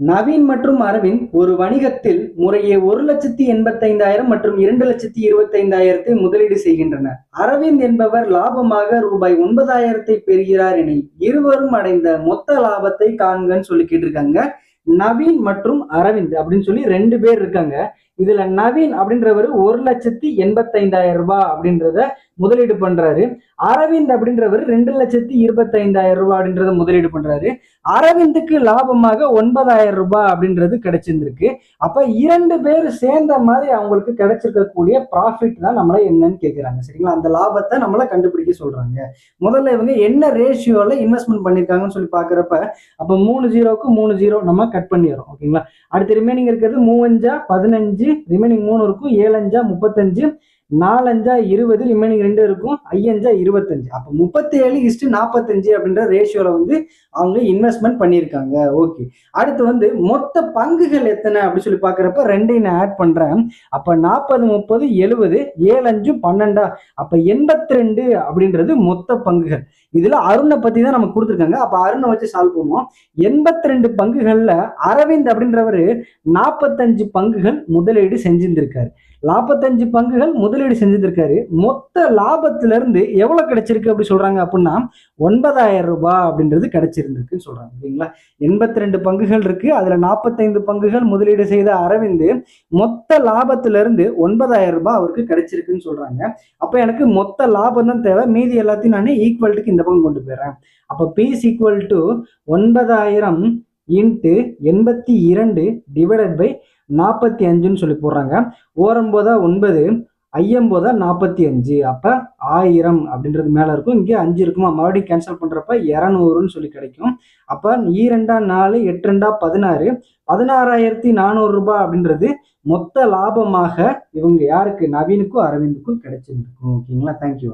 நவீன் மற்றும் அரவிந்த் ஒரு வணிகத்தில் முறையே ஒரு லட்சத்தி எண்பத்தைந்தாயிரம் மற்றும் இரண்டு லட்சத்தி இருபத்தைந்தாயிரத்தை முதலீடு செய்கின்றனர். அரவிந்த் என்பவர் லாபமாக ரூபாய் ஒன்பதாயிரத்தை பெறுகிறார் என இருவரும் அடைந்த மொத்த லாபத்தை காண்கன்னு சொல்லிக்கிட்டு இருக்காங்க நவீன் மற்றும் அரவிந்த் அப்படின்னு சொல்லி ரெண்டு பேர் இருக்காங்க. இதுல நவீன் அப்படின்றவர் ஒரு லட்சத்தி எண்பத்தைந்தாயிரம் ரூபாய் அப்படின்றத முதலீடு பண்றாரு. அரவிந்த் அப்படின்றவர் ரெண்டு லட்சத்தி இருபத்தைந்தாயிரம் ரூபாய் அப்படின்றத முதலீடு பண்றாரு. அரவிந்துக்கு லாபமாக ஒன்பதாயிரம் ரூபாய் அப்படின்றது கிடைச்சிருந்திருக்கு. அப்ப இரண்டு பேர் சேர்ந்த மாதிரி அவங்களுக்கு கிடைச்சிருக்கக்கூடிய ப்ராஃபிட் தான் நம்மள என்னன்னு கேட்குறாங்க சரிங்களா? அந்த லாபத்தை நம்மள கண்டுபிடிக்க சொல்றாங்க. முதல்ல இவங்க என்ன ரேஷியோல இன்வெஸ்ட்மெண்ட் பண்ணிருக்காங்கன்னு சொல்லி பாக்குறப்ப அப்ப மூணு ஜீரோக்கு மூணு ஜீரோ நம்ம கட் பண்ணிடுறோம். ஓகேங்களா? அடுத்து ரிமைனிங் இருக்கிறது மூவஞ்சா பதினஞ்சு ரிமைனிங் மூணு இருக்கும். ஏழஞ்சா முப்பத்தஞ்சு. நாலஞ்சா இருபது ரிமைனிங் ரெண்டு இருக்கும் ஐயஞ்சா இருபத்தஞ்சு. அப்போ முப்பத்தி ஏழு நாற்பத்தஞ்சு அப்படின்ற ரேஷியோவில் வந்து அவங்க இன்வெஸ்ட்மெண்ட் பண்ணியிருக்காங்க. ஓகே அடுத்து வந்து மொத்த பங்குகள் எத்தனை அப்படின்னு சொல்லி பார்க்குறப்ப ரெண்டையும் நான் ஆட் பண்ணுறேன் அப்போ நாற்பது முப்பது எழுபது ஏழஞ்சும் பன்னெண்டா. அப்போ எண்பத்தி ரெண்டு அப்படின்றது மொத்த பங்குகள். இதில் அருணை பற்றி தான் நமக்கு கொடுத்துருக்காங்க. அப்போ அருணை வச்சு சால்வ் பண்ணுவோம். எண்பத்தி ரெண்டு பங்குகளில் அரவிந்த் அப்படின்றவர் நாற்பத்தஞ்சு பங்குகள் முதலீடு செஞ்சிருந்திருக்காரு. நாற்பத்தஞ்சு பங்குகள் முதலீடு செஞ்சுருக்காரு. மொத்த லாபத்திலிருந்து எவ்வளோ கிடைச்சிருக்கு அப்படி சொல்கிறாங்க அப்படின்னா ஒன்பதாயிரம் ரூபாய் அப்படின்றது கிடைச்சிருந்துருக்குன்னு சொல்கிறாங்க சரிங்களா எண்பத்தி ரெண்டு பங்குகள் இருக்குது அதில் நாற்பத்தைந்து பங்குகள் முதலீடு செய்த அரவிந்த் மொத்த லாபத்திலிருந்து ஒன்பதாயிரம் ரூபாய் அவருக்கு கிடைச்சிருக்குன்னு சொல்கிறாங்க அப்போ எனக்கு மொத்த லாபம் தான் தேவை. மீதி எல்லாத்தையும் நான் ஈக்குவல்ட்டுக்கு இந்த பக்கம் கொண்டு போயிடுறேன். அப்போ பீஸ் ஈக்குவல் டு ஒன்பதாயிரம் இன்ட்டு எண்பத்தி இரண்டு டிவைடட் பை நாற்பத்தி அஞ்சுன்னு சொல்லி போடுறாங்க. ஓரம்போதா ஒன்பது ஐயம்போதா நாற்பத்தி அஞ்சு. அப்போ ஆயிரம் அப்படின்றது மேலே இருக்கும். இங்கே அஞ்சு இருக்குமா? மறுபடியும் கேன்சல் பண்ணுறப்ப இரநூறுன்னு சொல்லி கிடைக்கும். அப்போ ஈரெண்டா நாலு எட்டு ரெண்டா பதினாறு. பதினாறாயிரத்தி நானூறு ரூபாய் அப்படின்றது மொத்த லாபமாக இவங்க யாருக்கு? நவீனுக்கும் அரவிந்துக்கும் கிடைச்சிருக்கும். ஓகேங்களா? தேங்க்யூ